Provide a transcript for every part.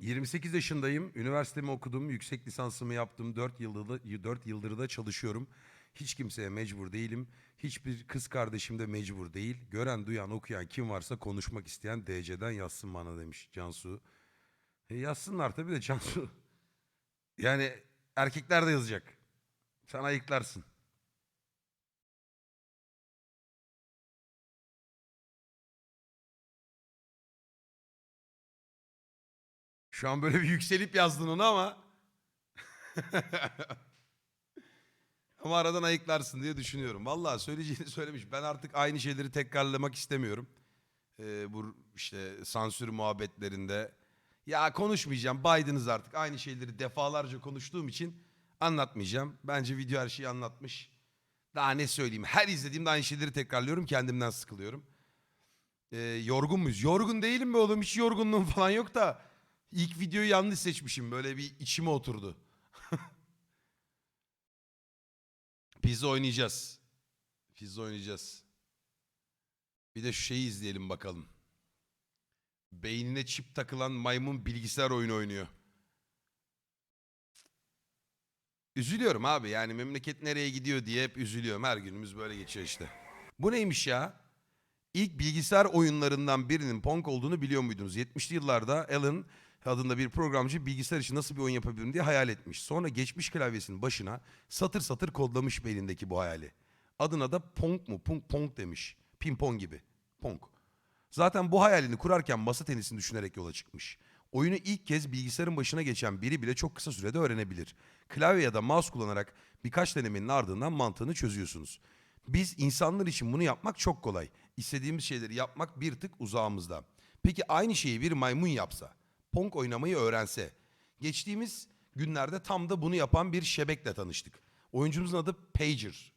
28 yaşındayım. Üniversitemi okudum. Yüksek lisansımı yaptım. 4 yıldır, 4 yıldır da çalışıyorum. Hiç kimseye mecbur değilim. Hiçbir kız kardeşim de mecbur değil. Gören, duyan, okuyan kim varsa konuşmak isteyen DC'den yazsın bana demiş Cansu. E yazsınlar tabii de Cansu. Yani erkekler de yazacak. Sen ayıklarsın. Şu an böyle bir yükselip yazdın onu ama. ama aradan ayıklarsın diye düşünüyorum. Vallahi söyleyeceğini söylemiş. Ben artık aynı şeyleri tekrarlamak istemiyorum. Ee, bu işte sansür muhabbetlerinde. Ya konuşmayacağım. Biden'ız artık. Aynı şeyleri defalarca konuştuğum için anlatmayacağım. Bence video her şeyi anlatmış. Daha ne söyleyeyim. Her izlediğimde aynı şeyleri tekrarlıyorum. Kendimden sıkılıyorum. Ee, yorgun muyuz? Yorgun değilim be oğlum. Hiç yorgunluğum falan yok da. İlk videoyu yanlış seçmişim. Böyle bir içime oturdu. Pizza oynayacağız. Pizza oynayacağız. Bir de şu şeyi izleyelim bakalım. Beynine çip takılan maymun bilgisayar oyunu oynuyor. Üzülüyorum abi yani memleket nereye gidiyor diye hep üzülüyorum. Her günümüz böyle geçiyor işte. Bu neymiş ya? İlk bilgisayar oyunlarından birinin Pong olduğunu biliyor muydunuz? 70'li yıllarda Alan adında bir programcı bilgisayar için nasıl bir oyun yapabilirim diye hayal etmiş. Sonra geçmiş klavyesinin başına satır satır kodlamış belindeki bu hayali. Adına da Pong mu? Pong, Pong demiş. Pimpon gibi. Pong. Zaten bu hayalini kurarken masa tenisini düşünerek yola çıkmış. Oyunu ilk kez bilgisayarın başına geçen biri bile çok kısa sürede öğrenebilir. Klavye ya da mouse kullanarak birkaç denemenin ardından mantığını çözüyorsunuz. Biz insanlar için bunu yapmak çok kolay. İstediğimiz şeyleri yapmak bir tık uzağımızda. Peki aynı şeyi bir maymun yapsa, Pong oynamayı öğrense. Geçtiğimiz günlerde tam da bunu yapan bir şebekle tanıştık. Oyuncumuzun adı Pager.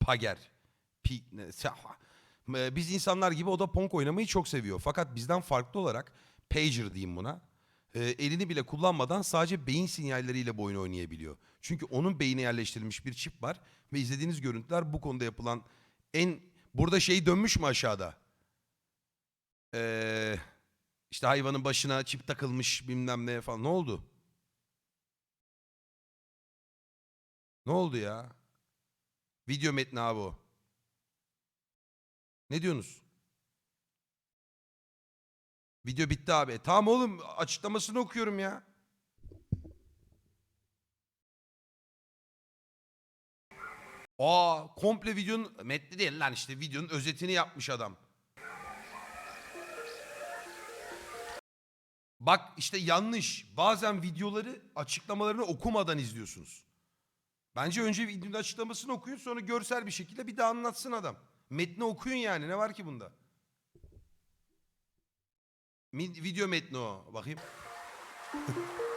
Pager. Ee, Biz insanlar gibi o da Pong oynamayı çok seviyor. Fakat bizden farklı olarak Pager diyeyim buna. e, elini bile kullanmadan sadece beyin sinyalleriyle bu oyunu oynayabiliyor. Çünkü onun beyine yerleştirilmiş bir çip var ve izlediğiniz görüntüler bu konuda yapılan en burada şey dönmüş mü aşağıda? Ee, işte hayvanın başına çip takılmış bilmem ne falan. Ne oldu? Ne oldu ya? Video metni abi o. Ne diyorsunuz? Video bitti abi. E, tamam oğlum açıklamasını okuyorum ya. Aa komple videonun metni değil lan işte videonun özetini yapmış adam. Bak işte yanlış. Bazen videoları açıklamalarını okumadan izliyorsunuz. Bence önce videonun açıklamasını okuyun sonra görsel bir şekilde bir daha anlatsın adam. Metni okuyun yani ne var ki bunda? Video metni o. Bakayım.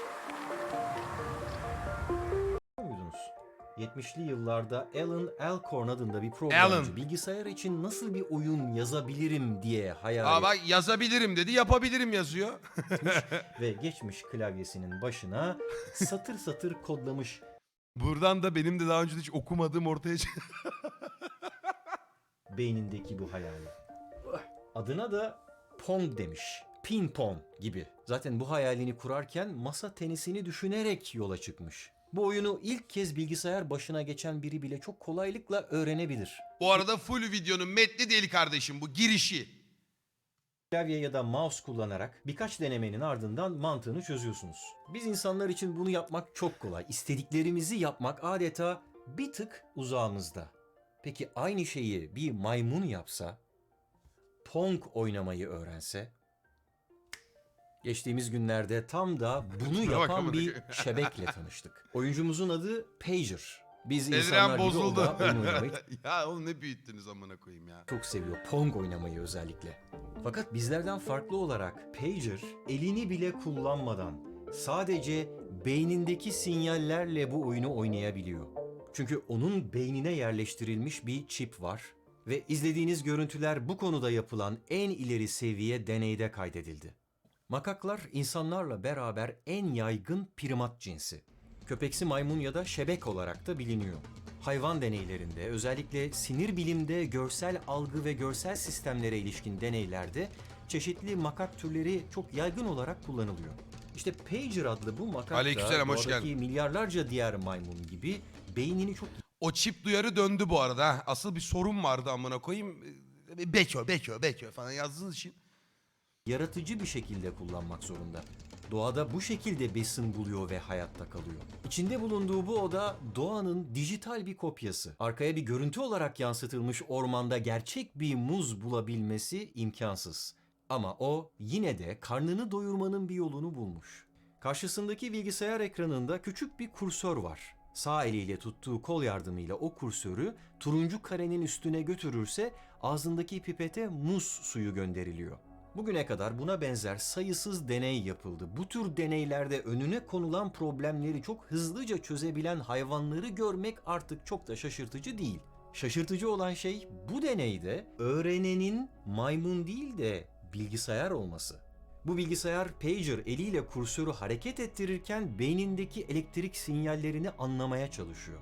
70'li yıllarda Alan Alcorn adında bir programcı Alan. bilgisayar için nasıl bir oyun yazabilirim diye hayal Aa bak yazabilirim dedi yapabilirim yazıyor. ve geçmiş klavyesinin başına satır satır kodlamış Buradan da benim de daha önce hiç okumadığım ortaya çıktı. beynindeki bu hayali. Adına da Pong demiş. Ping pong gibi. Zaten bu hayalini kurarken masa tenisini düşünerek yola çıkmış. Bu oyunu ilk kez bilgisayar başına geçen biri bile çok kolaylıkla öğrenebilir. Bu arada full videonun metni değil kardeşim bu girişi. Klavye ya da mouse kullanarak birkaç denemenin ardından mantığını çözüyorsunuz. Biz insanlar için bunu yapmak çok kolay. İstediklerimizi yapmak adeta bir tık uzağımızda. Peki aynı şeyi bir maymun yapsa, Pong oynamayı öğrense, geçtiğimiz günlerde tam da bunu yapan bir şebekle tanıştık. Oyuncumuzun adı Pager. Biz insanlar gibi o bozuldu. da oyun oynamayı ya oğlum ne büyüttünüz amına koyayım ya. çok seviyor. Pong oynamayı özellikle. Fakat bizlerden farklı olarak Pager elini bile kullanmadan sadece beynindeki sinyallerle bu oyunu oynayabiliyor. Çünkü onun beynine yerleştirilmiş bir çip var ve izlediğiniz görüntüler bu konuda yapılan en ileri seviye deneyde kaydedildi. Makaklar insanlarla beraber en yaygın primat cinsi. Köpeksi maymun ya da şebek olarak da biliniyor. Hayvan deneylerinde, özellikle sinir bilimde görsel algı ve görsel sistemlere ilişkin deneylerde çeşitli makak türleri çok yaygın olarak kullanılıyor. İşte Pager adlı bu makat da Aleykümselam, hoş doğadaki geldin. milyarlarca diğer maymun gibi beynini çok O çip duyarı döndü bu arada. ha. Asıl bir sorun vardı amına koyayım. Ee, Beko, beko, beko falan yazdığınız için. Yaratıcı bir şekilde kullanmak zorunda. Doğada bu şekilde besin buluyor ve hayatta kalıyor. İçinde bulunduğu bu oda doğanın dijital bir kopyası. Arkaya bir görüntü olarak yansıtılmış ormanda gerçek bir muz bulabilmesi imkansız. Ama o yine de karnını doyurmanın bir yolunu bulmuş. Karşısındaki bilgisayar ekranında küçük bir kursör var. Sağ eliyle tuttuğu kol yardımıyla o kursörü turuncu karenin üstüne götürürse ağzındaki pipete muz suyu gönderiliyor. Bugüne kadar buna benzer sayısız deney yapıldı. Bu tür deneylerde önüne konulan problemleri çok hızlıca çözebilen hayvanları görmek artık çok da şaşırtıcı değil. Şaşırtıcı olan şey bu deneyde öğrenenin maymun değil de bilgisayar olması. Bu bilgisayar pager eliyle kursörü hareket ettirirken beynindeki elektrik sinyallerini anlamaya çalışıyor.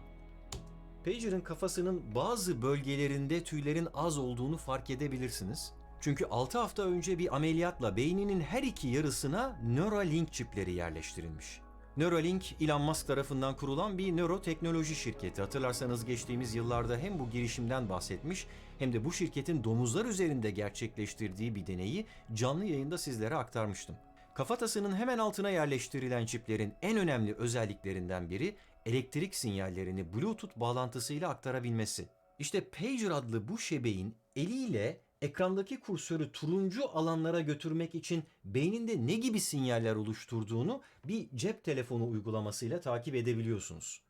Pager'ın kafasının bazı bölgelerinde tüylerin az olduğunu fark edebilirsiniz. Çünkü 6 hafta önce bir ameliyatla beyninin her iki yarısına Neuralink çipleri yerleştirilmiş. Neuralink, Elon Musk tarafından kurulan bir nöroteknoloji şirketi. Hatırlarsanız geçtiğimiz yıllarda hem bu girişimden bahsetmiş hem de bu şirketin domuzlar üzerinde gerçekleştirdiği bir deneyi canlı yayında sizlere aktarmıştım. Kafatasının hemen altına yerleştirilen çiplerin en önemli özelliklerinden biri elektrik sinyallerini Bluetooth bağlantısıyla aktarabilmesi. İşte pager adlı bu şebeğin eliyle ekrandaki kursörü turuncu alanlara götürmek için beyninde ne gibi sinyaller oluşturduğunu bir cep telefonu uygulamasıyla takip edebiliyorsunuz.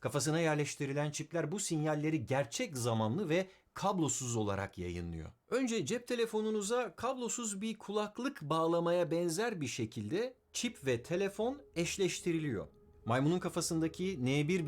Kafasına yerleştirilen çipler bu sinyalleri gerçek zamanlı ve kablosuz olarak yayınlıyor. Önce cep telefonunuza kablosuz bir kulaklık bağlamaya benzer bir şekilde çip ve telefon eşleştiriliyor. Maymunun kafasındaki N1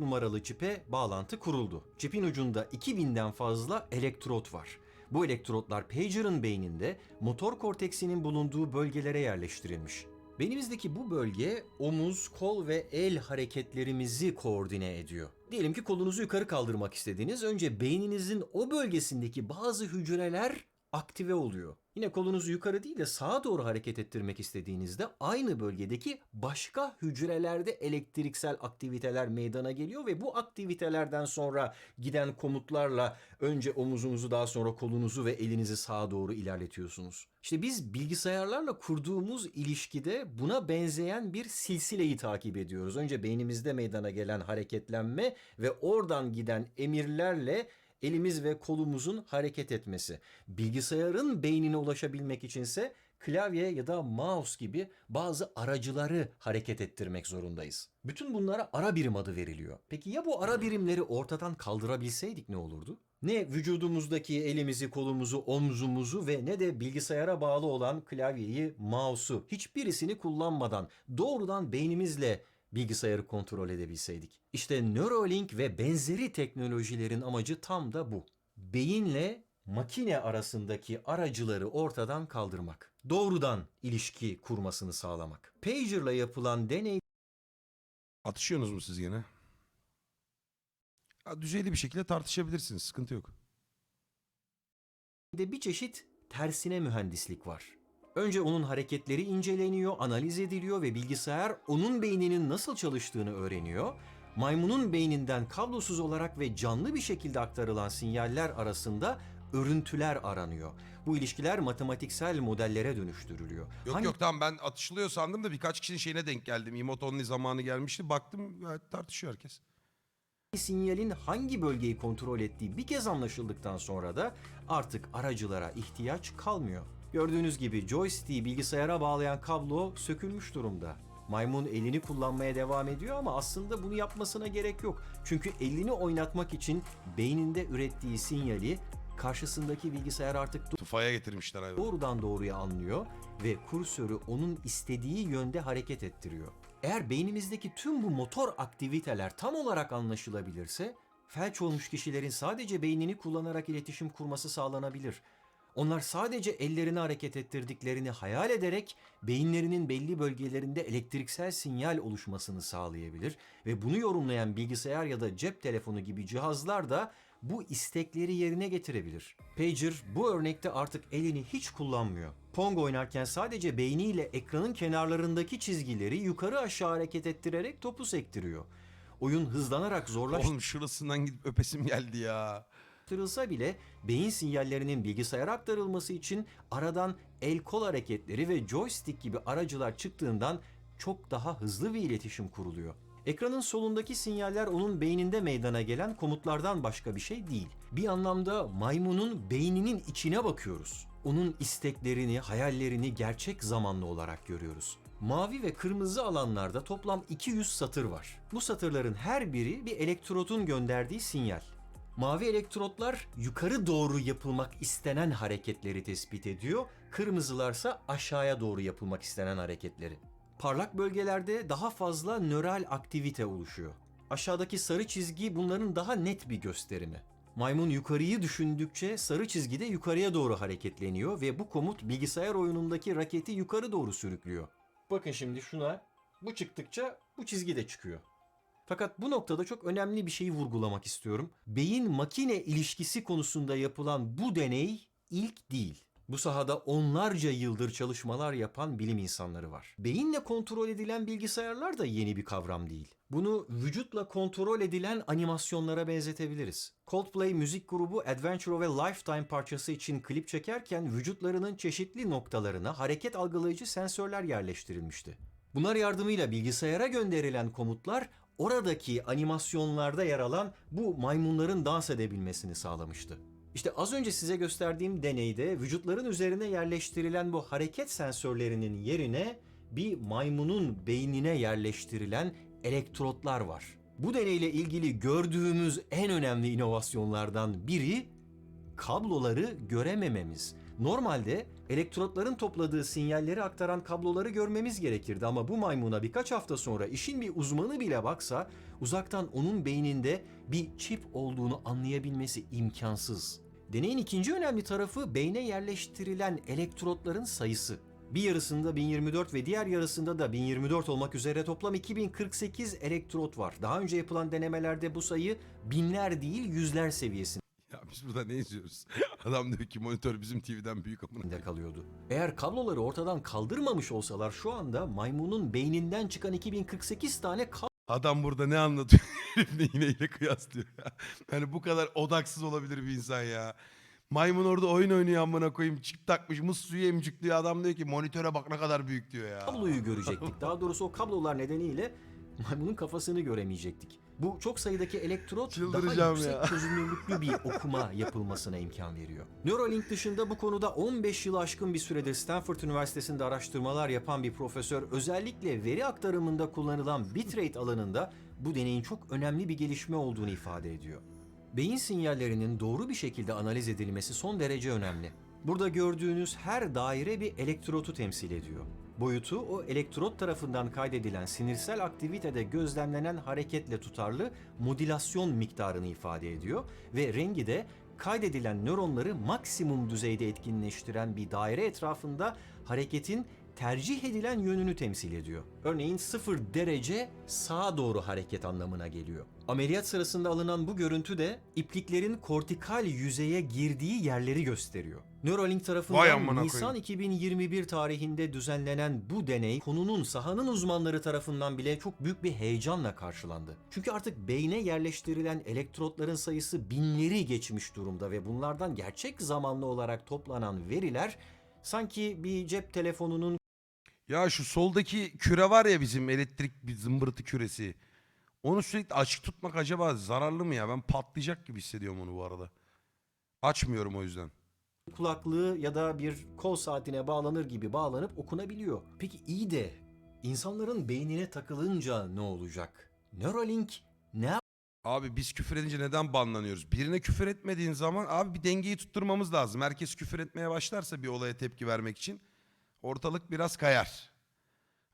numaralı çipe bağlantı kuruldu. Çipin ucunda 2000'den fazla elektrot var. Bu elektrotlar pager'ın beyninde motor korteksinin bulunduğu bölgelere yerleştirilmiş. Beynimizdeki bu bölge omuz, kol ve el hareketlerimizi koordine ediyor. Diyelim ki kolunuzu yukarı kaldırmak istediniz. Önce beyninizin o bölgesindeki bazı hücreler aktive oluyor. Yine kolunuzu yukarı değil de sağa doğru hareket ettirmek istediğinizde aynı bölgedeki başka hücrelerde elektriksel aktiviteler meydana geliyor ve bu aktivitelerden sonra giden komutlarla önce omuzunuzu daha sonra kolunuzu ve elinizi sağa doğru ilerletiyorsunuz. İşte biz bilgisayarlarla kurduğumuz ilişkide buna benzeyen bir silsileyi takip ediyoruz. Önce beynimizde meydana gelen hareketlenme ve oradan giden emirlerle elimiz ve kolumuzun hareket etmesi. Bilgisayarın beynine ulaşabilmek içinse klavye ya da mouse gibi bazı aracıları hareket ettirmek zorundayız. Bütün bunlara ara birim adı veriliyor. Peki ya bu ara birimleri ortadan kaldırabilseydik ne olurdu? Ne vücudumuzdaki elimizi, kolumuzu, omzumuzu ve ne de bilgisayara bağlı olan klavyeyi, mouse'u hiçbirisini kullanmadan doğrudan beynimizle bilgisayarı kontrol edebilseydik. İşte Neuralink ve benzeri teknolojilerin amacı tam da bu. Beyinle makine arasındaki aracıları ortadan kaldırmak. Doğrudan ilişki kurmasını sağlamak. Pager'la yapılan deney Atışıyorsunuz mu siz gene? Ya, düzeyli bir şekilde tartışabilirsiniz. Sıkıntı yok. de bir çeşit tersine mühendislik var. Önce onun hareketleri inceleniyor, analiz ediliyor ve bilgisayar onun beyninin nasıl çalıştığını öğreniyor. Maymunun beyninden kablosuz olarak ve canlı bir şekilde aktarılan sinyaller arasında örüntüler aranıyor. Bu ilişkiler matematiksel modellere dönüştürülüyor. Yok Hangi yok tamam ben atışılıyor sandım da birkaç kişinin şeyine denk geldim. Emotonli zamanı gelmişti. Baktım tartışıyor herkes. sinyalin hangi bölgeyi kontrol ettiği bir kez anlaşıldıktan sonra da artık aracılara ihtiyaç kalmıyor. Gördüğünüz gibi joystick'i bilgisayara bağlayan kablo sökülmüş durumda. Maymun elini kullanmaya devam ediyor ama aslında bunu yapmasına gerek yok. Çünkü elini oynatmak için beyninde ürettiği sinyali karşısındaki bilgisayar artık Tufaya getirmişler abi. doğrudan doğruya anlıyor ve kursörü onun istediği yönde hareket ettiriyor. Eğer beynimizdeki tüm bu motor aktiviteler tam olarak anlaşılabilirse, felç olmuş kişilerin sadece beynini kullanarak iletişim kurması sağlanabilir. Onlar sadece ellerini hareket ettirdiklerini hayal ederek beyinlerinin belli bölgelerinde elektriksel sinyal oluşmasını sağlayabilir ve bunu yorumlayan bilgisayar ya da cep telefonu gibi cihazlar da bu istekleri yerine getirebilir. Pager bu örnekte artık elini hiç kullanmıyor. Pong oynarken sadece beyniyle ekranın kenarlarındaki çizgileri yukarı aşağı hareket ettirerek topu sektiriyor. Oyun hızlanarak zorlaştı. Oğlum şurasından gidip öpesim geldi ya. Yaptırılsa bile beyin sinyallerinin bilgisayara aktarılması için aradan el kol hareketleri ve joystick gibi aracılar çıktığından çok daha hızlı bir iletişim kuruluyor. Ekranın solundaki sinyaller onun beyninde meydana gelen komutlardan başka bir şey değil. Bir anlamda maymunun beyninin içine bakıyoruz. Onun isteklerini, hayallerini gerçek zamanlı olarak görüyoruz. Mavi ve kırmızı alanlarda toplam 200 satır var. Bu satırların her biri bir elektrodun gönderdiği sinyal. Mavi elektrotlar yukarı doğru yapılmak istenen hareketleri tespit ediyor. Kırmızılarsa aşağıya doğru yapılmak istenen hareketleri. Parlak bölgelerde daha fazla nöral aktivite oluşuyor. Aşağıdaki sarı çizgi bunların daha net bir gösterimi. Maymun yukarıyı düşündükçe sarı çizgi de yukarıya doğru hareketleniyor ve bu komut bilgisayar oyunundaki raketi yukarı doğru sürüklüyor. Bakın şimdi şuna bu çıktıkça bu çizgi de çıkıyor. Fakat bu noktada çok önemli bir şeyi vurgulamak istiyorum. Beyin makine ilişkisi konusunda yapılan bu deney ilk değil. Bu sahada onlarca yıldır çalışmalar yapan bilim insanları var. Beyinle kontrol edilen bilgisayarlar da yeni bir kavram değil. Bunu vücutla kontrol edilen animasyonlara benzetebiliriz. Coldplay müzik grubu Adventure ve Lifetime parçası için klip çekerken vücutlarının çeşitli noktalarına hareket algılayıcı sensörler yerleştirilmişti. Bunlar yardımıyla bilgisayara gönderilen komutlar oradaki animasyonlarda yer alan bu maymunların dans edebilmesini sağlamıştı. İşte az önce size gösterdiğim deneyde vücutların üzerine yerleştirilen bu hareket sensörlerinin yerine bir maymunun beynine yerleştirilen elektrotlar var. Bu deneyle ilgili gördüğümüz en önemli inovasyonlardan biri kabloları göremememiz. Normalde elektrotların topladığı sinyalleri aktaran kabloları görmemiz gerekirdi ama bu maymuna birkaç hafta sonra işin bir uzmanı bile baksa uzaktan onun beyninde bir çip olduğunu anlayabilmesi imkansız. Deneyin ikinci önemli tarafı beyne yerleştirilen elektrotların sayısı. Bir yarısında 1024 ve diğer yarısında da 1024 olmak üzere toplam 2048 elektrot var. Daha önce yapılan denemelerde bu sayı binler değil yüzler seviyesinde. Ya biz burada ne izliyoruz? Adam diyor ki monitör bizim TV'den büyük amına. de kalıyordu. Eğer kabloları ortadan kaldırmamış olsalar şu anda maymunun beyninden çıkan 2048 tane Adam burada ne anlatıyor? Herif iğneyle kıyaslıyor ya. Yani bu kadar odaksız olabilir bir insan ya. Maymun orada oyun oynuyor amına koyayım. Çift takmış muz suyu emcikliyor. Adam diyor ki monitöre bak ne kadar büyük diyor ya. kabloyu görecektik. Daha doğrusu o kablolar nedeniyle maymunun kafasını göremeyecektik. Bu çok sayıdaki elektrot daha Çıldıracağım yüksek ya. çözünürlüklü bir okuma yapılmasına imkan veriyor. Neuralink dışında bu konuda 15 yılı aşkın bir süredir Stanford Üniversitesi'nde araştırmalar yapan bir profesör özellikle veri aktarımında kullanılan bitrate alanında bu deneyin çok önemli bir gelişme olduğunu ifade ediyor. Beyin sinyallerinin doğru bir şekilde analiz edilmesi son derece önemli. Burada gördüğünüz her daire bir elektrotu temsil ediyor. Boyutu o elektrot tarafından kaydedilen sinirsel aktivitede gözlemlenen hareketle tutarlı modülasyon miktarını ifade ediyor ve rengi de kaydedilen nöronları maksimum düzeyde etkinleştiren bir daire etrafında hareketin tercih edilen yönünü temsil ediyor. Örneğin 0 derece sağa doğru hareket anlamına geliyor. Ameliyat sırasında alınan bu görüntü de ipliklerin kortikal yüzeye girdiği yerleri gösteriyor. Neuralink tarafından Nisan koyayım. 2021 tarihinde düzenlenen bu deney konunun sahanın uzmanları tarafından bile çok büyük bir heyecanla karşılandı. Çünkü artık beyne yerleştirilen elektrotların sayısı binleri geçmiş durumda ve bunlardan gerçek zamanlı olarak toplanan veriler sanki bir cep telefonunun Ya şu soldaki küre var ya bizim elektrik bir zımbırtı küresi. Onu sürekli açık tutmak acaba zararlı mı ya? Ben patlayacak gibi hissediyorum onu bu arada. Açmıyorum o yüzden. kulaklığı ya da bir kol saatine bağlanır gibi bağlanıp okunabiliyor. Peki iyi de insanların beynine takılınca ne olacak? Neuralink ne Abi biz küfür edince neden banlanıyoruz? Birine küfür etmediğin zaman abi bir dengeyi tutturmamız lazım. Herkes küfür etmeye başlarsa bir olaya tepki vermek için ortalık biraz kayar.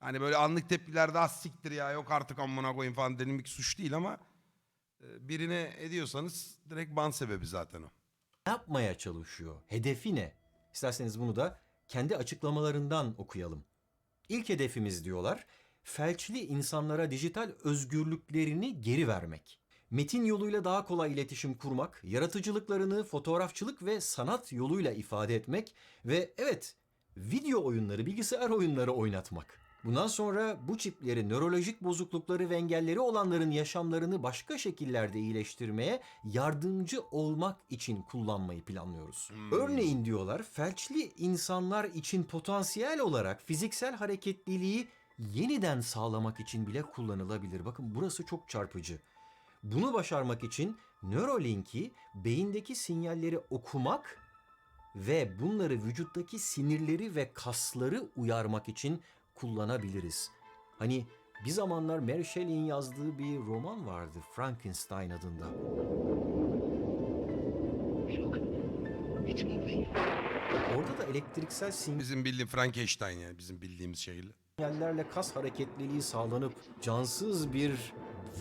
Hani böyle anlık tepkilerde az siktir ya yok artık amına koyayım falan denemek suç değil ama e, birine ediyorsanız direkt ban sebebi zaten o. ne yapmaya çalışıyor? Hedefi ne? İsterseniz bunu da kendi açıklamalarından okuyalım. İlk hedefimiz diyorlar, felçli insanlara dijital özgürlüklerini geri vermek. Metin yoluyla daha kolay iletişim kurmak, yaratıcılıklarını fotoğrafçılık ve sanat yoluyla ifade etmek ve evet video oyunları, bilgisayar oyunları oynatmak. Bundan sonra bu çipleri nörolojik bozuklukları ve engelleri olanların yaşamlarını başka şekillerde iyileştirmeye yardımcı olmak için kullanmayı planlıyoruz. Örneğin diyorlar felçli insanlar için potansiyel olarak fiziksel hareketliliği yeniden sağlamak için bile kullanılabilir. Bakın burası çok çarpıcı. Bunu başarmak için Neuralink'i beyindeki sinyalleri okumak ve bunları vücuttaki sinirleri ve kasları uyarmak için kullanabiliriz. Hani bir zamanlar Mary Shelley'in yazdığı bir roman vardı Frankenstein adında. Moving. Orada da elektriksel Bizim bildiğim Frankenstein yani bizim bildiğimiz şeyle. sinyallerle kas hareketliliği sağlanıp cansız bir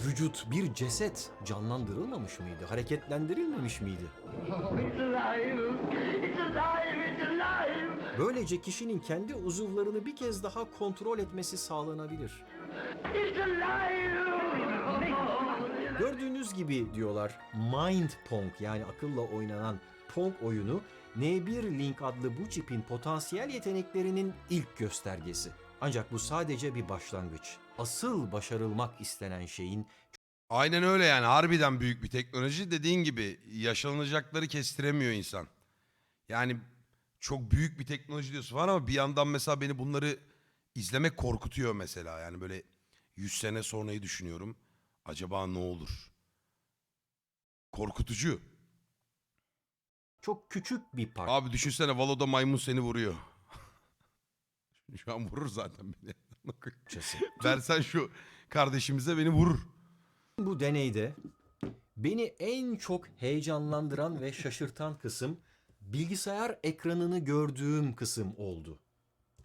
vücut, bir ceset canlandırılmamış mıydı? Hareketlendirilmemiş miydi? İt's alive! It's alive! It's alive! Böylece kişinin kendi uzuvlarını bir kez daha kontrol etmesi sağlanabilir. It's alive! Gördüğünüz gibi diyorlar Mind Pong yani akılla oynanan Pong oyunu N1 Link adlı bu çipin potansiyel yeteneklerinin ilk göstergesi. Ancak bu sadece bir başlangıç. Asıl başarılmak istenen şeyin Aynen öyle yani harbiden büyük bir teknoloji. Dediğin gibi yaşanacakları kestiremiyor insan. Yani çok büyük bir teknoloji diyorsun var ama bir yandan mesela beni bunları izlemek korkutuyor mesela. Yani böyle 100 sene sonrayı düşünüyorum. Acaba ne olur? Korkutucu. çok küçük bir parça. Abi düşünsene Valo'da maymun seni vuruyor. Şu an vurur zaten beni. Versen şu kardeşimize beni vurur. Bu deneyde beni en çok heyecanlandıran ve şaşırtan kısım bilgisayar ekranını gördüğüm kısım oldu.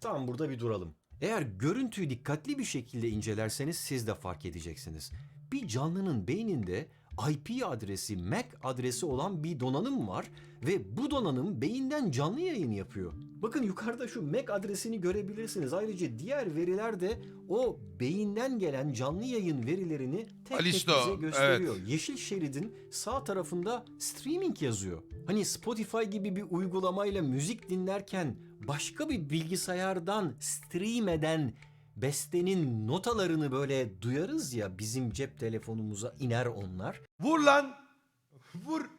Tam burada bir duralım. Eğer görüntüyü dikkatli bir şekilde incelerseniz siz de fark edeceksiniz. Bir canlının beyninde IP adresi, MAC adresi olan bir donanım var ve bu donanım beyinden canlı yayın yapıyor. Bakın yukarıda şu MAC adresini görebilirsiniz. Ayrıca diğer veriler de o beyinden gelen canlı yayın verilerini tek Alisto, tek bize gösteriyor. Yeşil şeridin sağ tarafında streaming yazıyor. Hani Spotify gibi bir uygulamayla müzik dinlerken başka bir bilgisayardan stream eden bestenin notalarını böyle duyarız ya bizim cep telefonumuza iner onlar. Vur lan. Vur.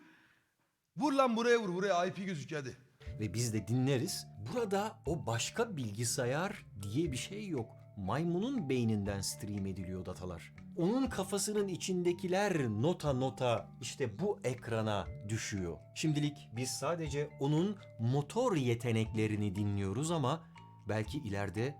Vur lan buraya vur. Buraya IP gözüküyor hadi. ve biz de dinleriz. Burada o başka bilgisayar diye bir şey yok. Maymunun beyninden stream ediliyor datalar. Onun kafasının içindekiler nota nota işte bu ekrana düşüyor. Şimdilik biz sadece onun motor yeteneklerini dinliyoruz ama belki ileride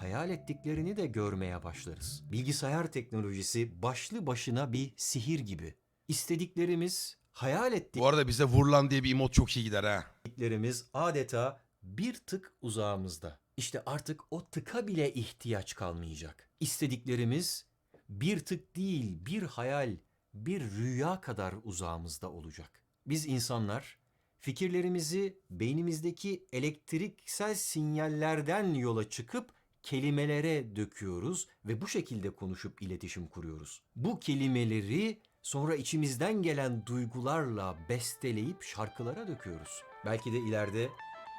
hayal ettiklerini de görmeye başlarız. Bilgisayar teknolojisi başlı başına bir sihir gibi. İstediklerimiz, hayal Bu arada bize vur lan diye bir emot çok iyi gider ha. istediklerimiz adeta bir tık uzağımızda. İşte artık o tıka bile ihtiyaç kalmayacak. İstediklerimiz bir tık değil, bir hayal, bir rüya kadar uzağımızda olacak. Biz insanlar fikirlerimizi beynimizdeki elektriksel sinyallerden yola çıkıp kelimelere döküyoruz ve bu şekilde konuşup iletişim kuruyoruz. Bu kelimeleri sonra içimizden gelen duygularla besteleyip şarkılara döküyoruz. Belki de ileride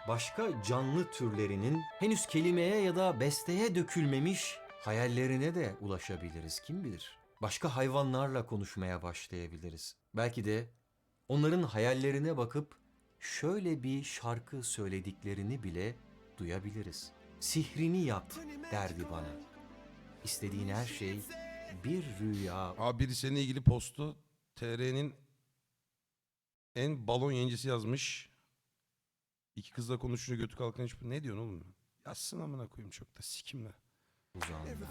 başka canlı türlerinin henüz kelimeye ya da besteye dökülmemiş hayallerine de ulaşabiliriz kim bilir. Başka hayvanlarla konuşmaya başlayabiliriz. Belki de onların hayallerine bakıp şöyle bir şarkı söylediklerini bile duyabiliriz. Sihrini yap derdi bana. İstediğin her şey bir rüya Abi biri seninle ilgili postu TR'nin en balon yayıncısı yazmış. İki kızla konuşunca götü kalkan hiç... Ne diyorsun oğlum? Yazsın amına koyayım çok da sikimle. uzağında.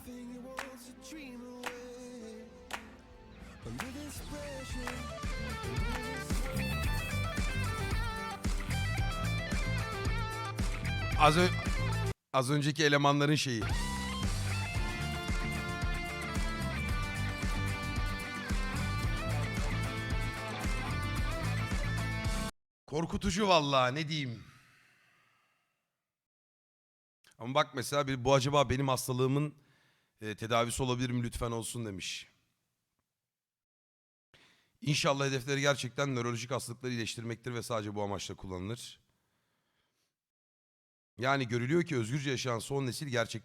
Az, ö- az önceki elemanların şeyi. Korkutucu vallahi ne diyeyim. Ama bak mesela bir, bu acaba benim hastalığımın e, tedavisi olabilir mi lütfen olsun demiş. İnşallah hedefleri gerçekten nörolojik hastalıkları iyileştirmektir ve sadece bu amaçla kullanılır. Yani görülüyor ki özgürce yaşayan son nesil gerçekten